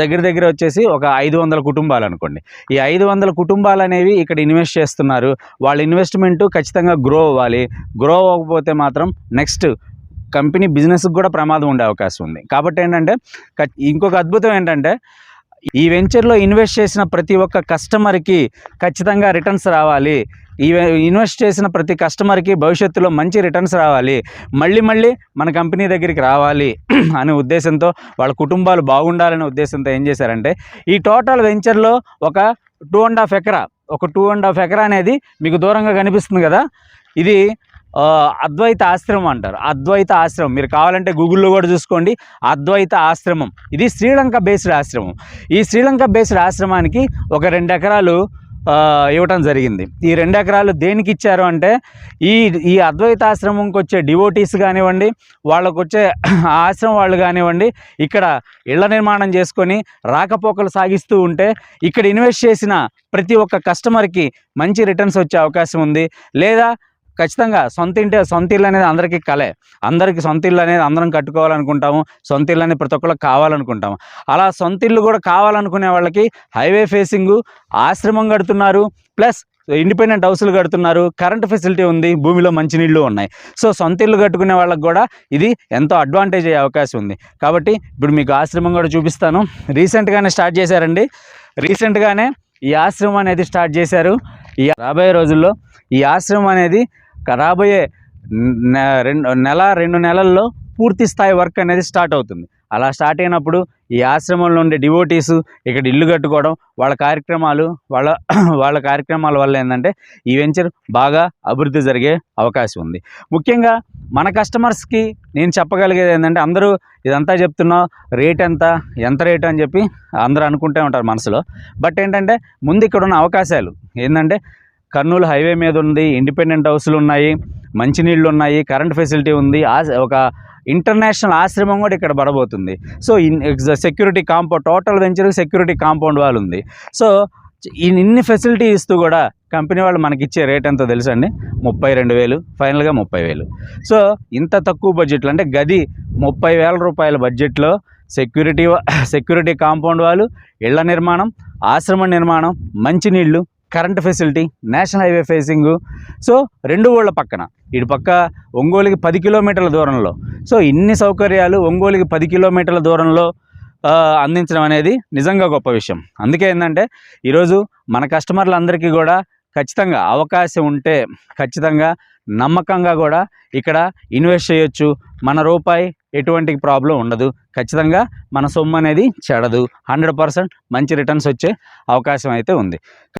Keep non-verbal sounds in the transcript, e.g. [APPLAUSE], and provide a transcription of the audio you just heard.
దగ్గర దగ్గర వచ్చేసి ఒక ఐదు వందల కుటుంబాలు అనుకోండి. ఈ ఐదు వందల కుటుంబాలు అనేవి ఇక్కడ ఇన్వెస్ట్ చేస్తున్నారు. వాళ్ళ ఇన్వెస్ట్మెంట్ ఖచ్చితంగా గ్రో అవ్వాలి. గ్రో అవ్వకపోతే మాత్రం నెక్స్ట్ కంపెనీ బిజినెస్కి కూడా ప్రమాదం ఉండే అవకాశం ఉంది. కాబట్టి ఏంటంటే ఇంకొక అద్భుతం ఏంటంటే ఈ వెంచర్లో ఇన్వెస్ట్ చేసిన ప్రతి ఒక్క కస్టమర్కి ఖచ్చితంగా రిటర్న్స్ రావాలి. ఇన్వెస్ట్ చేసిన ప్రతి కస్టమర్కి భవిష్యత్తులో మంచి రిటర్న్స్ రావాలి. మళ్ళీ మళ్ళీ మన కంపెనీ దగ్గరికి రావాలి [CLEARS THROAT] అనే ఉద్దేశంతో వాళ్ళ కుటుంబాలు బాగుండాలనే ఉద్దేశంతో ఏం చేశారంటే ఈ టోటల్ వెంచర్లో ఒక టూ అండ్ హాఫ్ ఎకరా ఒక టూ అండ్ హాఫ్ ఎకరా అనేది మీకు దూరంగా కనిపిస్తుంది కదా. ఇది అద్వైత ఆశ్రమం అంటారు. అద్వైత ఆశ్రమం. మీరు కావాలంటే గూగుల్లో కూడా చూసుకోండి. అద్వైత ఆశ్రమం. ఇది శ్రీలంక బేస్డ్ ఆశ్రమం. ఈ శ్రీలంక బేస్డ్ ఆశ్రమానికి ఒక రెండు ఎకరాలు ఇవ్వటం జరిగింది. ఈ రెండు ఎకరాలు దేనికి ఇచ్చారు అంటే ఈ ఈ అద్వైతాశ్రమంకి వచ్చే డివోటీస్ కానివ్వండి వాళ్ళకు వచ్చే [CLEARS THROAT] ఆశ్రమం వాళ్ళు కానివ్వండి ఇక్కడ ఇళ్ళ నిర్మాణం చేసుకొని రాకపోకలు సాగిస్తూ ఉంటే ఇక్కడ ఇన్వెస్ట్ చేసిన ప్రతి ఒక్క కస్టమర్కి మంచి రిటర్న్స్ వచ్చే అవకాశం ఉంది. లేదా ఖచ్చితంగా సొంత ఇంటి సొంత ఇల్లు అనేది అందరికీ కలే. అందరికీ సొంత ఇల్లు అనేది అందరం కట్టుకోవాలనుకుంటాము. సొంత ఇల్లు అనేది ప్రతి ఒక్కరు కావాలనుకుంటాము. అలా సొంత ఇల్లు కూడా కావాలనుకునే వాళ్ళకి హైవే ఫేసింగ్ ఆశ్రమం కడుతున్నారు ప్లస్ ఇండిపెండెంట్ హౌస్లు కడుతున్నారు కరెంట్ ఫెసిలిటీ ఉంది భూమిలో మంచినీళ్ళు ఉన్నాయి. సో సొంత ఇల్లు కట్టుకునే వాళ్ళకి కూడా ఇది ఎంతో అడ్వాంటేజ్ అయ్యే అవకాశం ఉంది. కాబట్టి ఇప్పుడు మీకు ఆశ్రమం కూడా చూపిస్తాను. రీసెంట్గానే స్టార్ట్ చేశారండి. రీసెంట్గానే ఈ ఆశ్రమం అనేది స్టార్ట్ చేశారు. ఈ రాబోయే రోజుల్లో ఈ ఆశ్రమం అనేది రాబోయే నె- రెండు నెల రెండు నెలల్లో పూర్తి స్థాయి వర్క్ అనేది స్టార్ట్ అవుతుంది. అలా స్టార్ట్ అయినప్పుడు ఈ ఆశ్రమంలో ఉండే డివోటీస్ ఇక్కడ ఇల్లు కట్టుకోవడం వాళ్ళ కార్యక్రమాలు వాళ్ళ [CLEARS THROAT] వాళ్ళ కార్యక్రమాల వల్ల ఏంటంటే ఈ వెంచర్ బాగా అభివృద్ధి జరిగే అవకాశం ఉంది. ముఖ్యంగా మన కస్టమర్స్కి నేను చెప్పగలిగేది ఏంటంటే అందరూ ఇదంతా చెప్తున్నా రేట్ ఎంత ఎంత రేట్ అని చెప్పి అందరూ అనుకుంటూ ఉంటారు మనసులో. బట్ ఏంటంటే ముందు ఇక్కడ ఉన్న అవకాశాలు ఏంటంటే కర్నూలు హైవే మీద ఉంది ఇండిపెండెంట్ హౌస్లు ఉన్నాయి మంచినీళ్ళు ఉన్నాయి కరెంట్ ఫెసిలిటీ ఉంది ఒక ఇంటర్నేషనల్ ఆశ్రమం కూడా ఇక్కడ పడబోతుంది. So in security compound total venture security compound వాళ్ళు ఉంది. సో ఈ ఇన్ని ఫెసిలిటీ ఇస్తూ కూడా కంపెనీ వాళ్ళు మనకి ఇచ్చే రేట్ ఎంతో తెలుసు అండి? ముప్పై రెండు వేలు ఫైనల్గా ముప్పై వేలు. సో ఇంత తక్కువ బడ్జెట్లో అంటే గది ముప్పై వేల రూపాయల బడ్జెట్లో సెక్యూరిటీ [LAUGHS] సెక్యూరిటీ కాంపౌండ్ వాళ్ళు ఇళ్ళ నిర్మాణం ఆశ్రమ నిర్మాణం మంచినీళ్ళు current facility national highway facing. So రెండు ఊళ్ళ పక్కన. ఇటు పక్క ఒంగోలుకి పది కిలోమీటర్ల దూరంలో. సో ఇన్ని సౌకర్యాలు ఒంగోలుకి పది కిలోమీటర్ల దూరంలో అందించడం అనేది నిజంగా గొప్ప విషయం. అందుకే ఏంటంటే ఈరోజు మన కస్టమర్లందరికీ కూడా ఖచ్చితంగా అవకాశం ఉంటే ఖచ్చితంగా నమ్మకంగా కూడా ఇక్కడ ఇన్వెస్ట్ చేయొచ్చు. మన రూపాయి ఎటువంటి ప్రాబ్లం ఉండదు. ఖచ్చితంగా మన సొమ్ము అనేది చెడదు. హండ్రెడ్ పర్సెంట్ మంచి రిటర్న్స్ వచ్చే అవకాశం అయితే ఉంది.